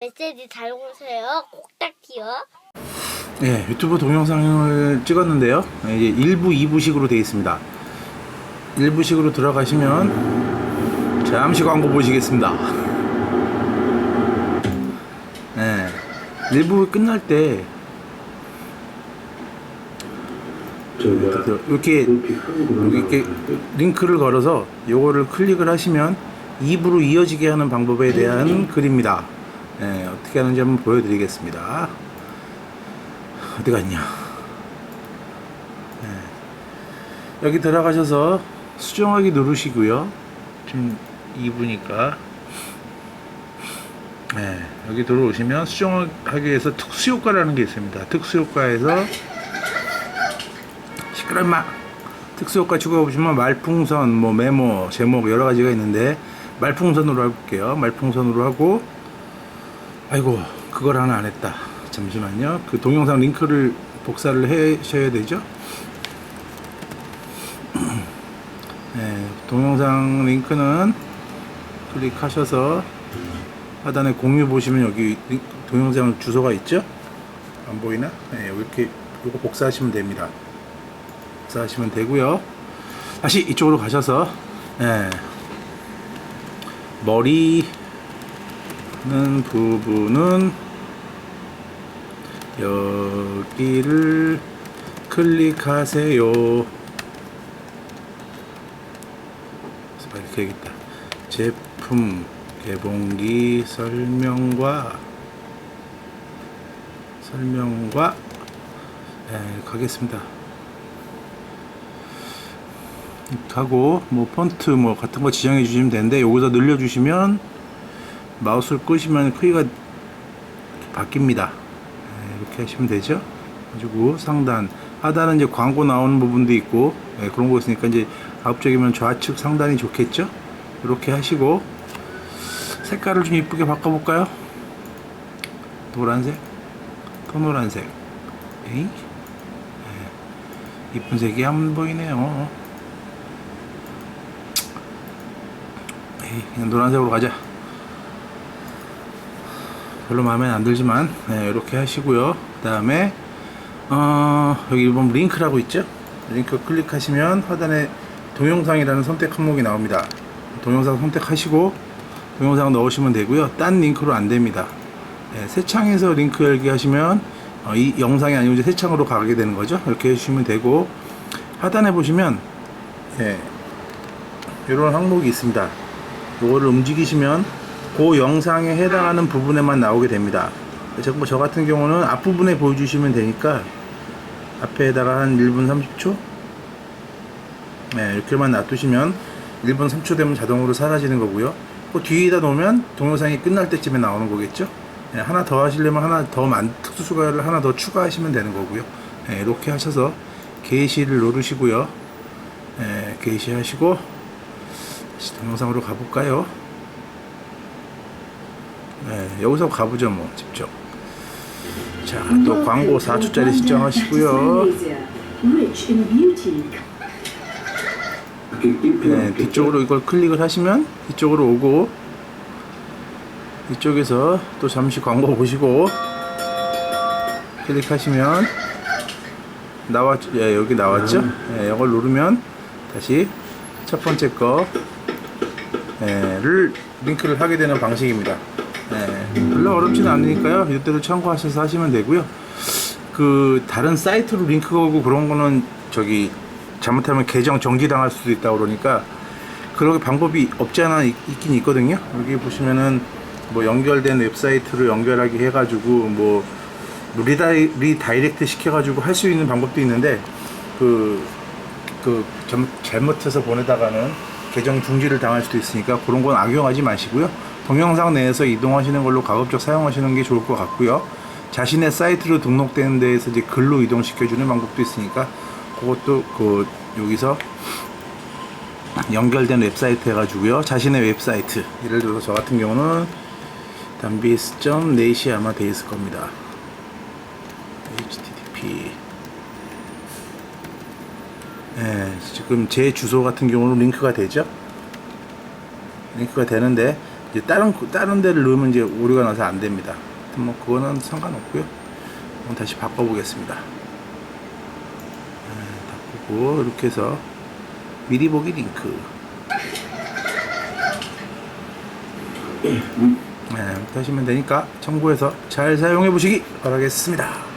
메시지 잘 오세요. 꼭딱지요. 네, 유튜브 동영상을 찍었는데요. 네, 이제 1부, 2부식으로 되어 있습니다. 1부식으로 들어가시면 잠시 광고 보시겠습니다. 네, 1부 끝날 때 이렇게 이렇게 링크를 걸어서 요거를 클릭을 하시면 2부로 이어지게 하는 방법에 대한 글입니다. 네, 어떻게 하는지 한번 보여드리겠습니다. 어디 갔냐? 네. 여기 들어가셔서 수정하기 누르시고요. 지금 2부니까. 네, 여기 들어오시면 수정하기 위해서 특수효과라는 게 있습니다. 특수효과에서 시끄럽마 특수효과 추가해보시면 말풍선, 뭐 메모, 제목 여러 가지가 있는데 말풍선으로 해볼게요. 말풍선으로 하고 아이고 그걸 하나 안 했다. 잠시만요. 그 동영상 링크를 복사를 하셔야 되죠. 네, 동영상 링크는 클릭하셔서 하단에 공유 보시면 여기 링- 동영상 주소가 있죠? 안 보이나? 네, 이렇게 이거 복사하시면 됩니다. 복사하시면 되고요. 다시 이쪽으로 가셔서 네, 머리 는 부분은 여기를 클릭하세요. 이렇게 되겠다. 제품 개봉기 설명과 설명과 네, 가겠습니다. 하고 뭐 폰트 뭐 같은 거 지정해 주시면 되는데 여기서 늘려 주시면 마우스를 끄시면 크기가 바뀝니다. 네, 이렇게 하시면 되죠. 가지고 상단 하단은 이제 광고 나오는 부분도 있고 네, 그런 거 있으니까 이제 가급적이면 좌측 상단이 좋겠죠. 이렇게 하시고 색깔을 좀 이쁘게 바꿔볼까요? 노란색, 더 노란색. 에이? 네, 이쁜 색이 안 보이네요. 에이, 그냥 노란색으로 가자. 별로 마음에 안 들지만 네, 이렇게 하시고요. 그 다음에 어, 여기 보면 링크라고 있죠? 링크 클릭하시면 하단에 동영상이라는 선택 항목이 나옵니다. 동영상 선택하시고 동영상 넣으시면 되고요. 딴 링크로 안 됩니다. 네, 새 창에서 링크 열기 하시면 어, 이 영상이 아니고 이제 새 창으로 가게 되는 거죠. 이렇게 해주시면 되고 하단에 보시면 예, 이런 항목이 있습니다. 이거를 움직이시면 그 영상에 해당하는 부분에만 나오게 됩니다. 저, 저 같은 경우는 앞부분에 보여주시면 되니까 앞에다가 한 1분 30초 네, 이렇게만 놔두시면 1분 3초 되면 자동으로 사라지는 거고요. 그 뒤에다 놓으면 동영상이 끝날 때쯤에 나오는 거겠죠. 네, 하나 더 하시려면 하나 더 만, 특수수가를 하나 더 추가하시면 되는 거고요. 네, 이렇게 하셔서 게시를 누르시고요. 네, 게시하시고 다시 동영상으로 가볼까요? 네, 여기서 가보죠 뭐 직접 자 또 광고 4초짜리 시청하시고요 Rich in beauty. 네, 뒤쪽으로 이걸 클릭을 하시면 이쪽으로 오고 이쪽에서 또 잠시 광고 보시고 클릭하시면 나왔 예, 여기 나왔죠? 예, 이걸 누르면 다시 첫 번째 거를 링크를 하게 되는 방식입니다. 예, 별로 어렵지는 않으니까요. 이대로 참고하셔서 하시면 되고요. 그 다른 사이트로 링크 걸고 그런 거는 저기 잘못하면 계정 정지당할 수도 있다 그러니까 그런 방법이 없지 않아 있, 긴 있거든요. 여기 보시면은 뭐 연결된 웹사이트로 연결하기 해가지고 뭐 리다이, 리다이렉트 시켜가지고 할 수 있는 방법도 있는데 그, 그 점- 잘못해서 보내다가는 계정 중지를 당할 수도 있으니까 그런 건 악용하지 마시고요. 동영상 내에서 이동하시는 걸로 가급적 사용하시는 게 좋을 것 같고요. 자신의 사이트로 등록된 데에서 이제 글로 이동시켜주는 방법도 있으니까 그것도 그 여기서 연결된 웹사이트 해가지고요. 자신의 웹사이트 예를 들어서 저 같은 경우는 담비스.net이 아마 돼 있을 겁니다. http 네, 지금 제 주소 같은 경우는 링크가 되죠. 링크가 되는데 이제 다른 다른 데를 넣으면 이제 오류가 나서 안 됩니다. 뭐 그거는 상관없고요. 다시 바꿔보겠습니다. 네, 바꾸고 이렇게 해서 미리 보기 링크. 네, 하시면 되니까 참고해서 잘 사용해 보시기 바라겠습니다.